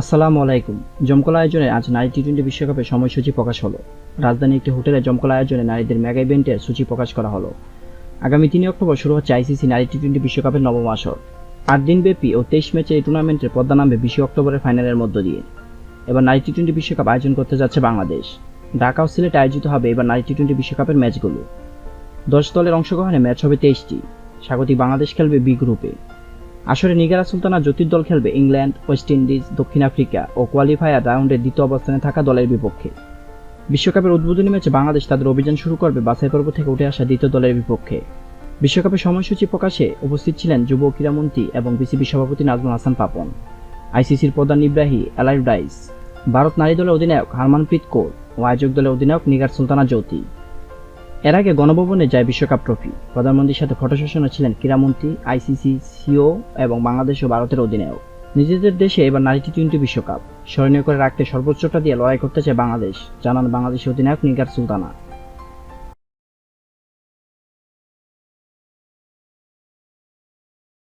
আসসালামু আলাইকুম। জমকলা আয়োজনে আজ নারী টি টোয়েন্টি বিশ্বকাপের সময়সূচি প্রকাশ হলো। রাজধানী একটি হোটেলে জমকলা আয়োজনে নারীদের মেগা ইভেন্টের সূচি প্রকাশ করা হলো। আগামী তিনই অক্টোবর শুরু হচ্ছে আইসিসি নারী টি টোয়েন্টি বিশ্বকাপের নবম আসর। আট দিনব্যাপী ও তেইশ ম্যাচে এই টুর্নামেন্টের পদ্মা নামবে বিশে অক্টোবরের ফাইনালের মধ্য দিয়ে। এবার নারী টি টোয়েন্টি বিশ্বকাপ আয়োজন করতে যাচ্ছে বাংলাদেশ। ঢাকা ও সিলেটে আয়োজিত হবে এবার নারী টি টোয়েন্টি বিশ্বকাপের ম্যাচগুলো। দশ দলের অংশগ্রহণে ম্যাচ হবে তেইশটি। স্বাগতিক বাংলাদেশ খেলবে বি গ্রুপে। আসরে নিগারা সুলতানা জ্যোতির দল খেলবে ইংল্যান্ড, ওয়েস্ট ইন্ডিজ, দক্ষিণ আফ্রিকা ও কোয়ালিফায়ার রাউন্ডের দ্বিতীয় অবস্থানে থাকা দলের বিপক্ষে। বিশ্বকাপের উদ্বোধনী ম্যাচে বাংলাদেশ তাদের অভিযান শুরু করবে বাছাই পর্ব থেকে উঠে আসা দ্বিতীয় দলের বিপক্ষে। বিশ্বকাপের সময়সূচি প্রকাশে উপস্থিত ছিলেন যুব ক্রীড়ামন্ত্রী এবং বিসিবি সভাপতি নাজমুল হাসান পাপন। আইসিসির প্রধান ইব্রাহি এলাইভ ডাইস ভারত নারী দলের অধিনায়ক হারমানপ্রীত কৌর ও আয়োজক দলের অধিনায়ক নিগার সুলতানা জ্যোতি। এর আগে গণভবনে যায় বিশ্বকাপ ট্রফি। প্রধানমন্ত্রীর সাথে ফটো সেশনে ছিলেন ক্রীড়ামন্ত্রী, আইসিসি সিও এবং বাংলাদেশ ও ভারতের অধিনায়ক। নিজেদের দেশে এবার নারী টি টোয়েন্টি বিশ্বকাপ। স্মরণীয় করে রাখতে সর্বোচ্চটা দিয়ে লড়াই করতে চায় বাংলাদেশ, জানান বাংলাদেশের অধিনায়ক নিগার সুলতানা।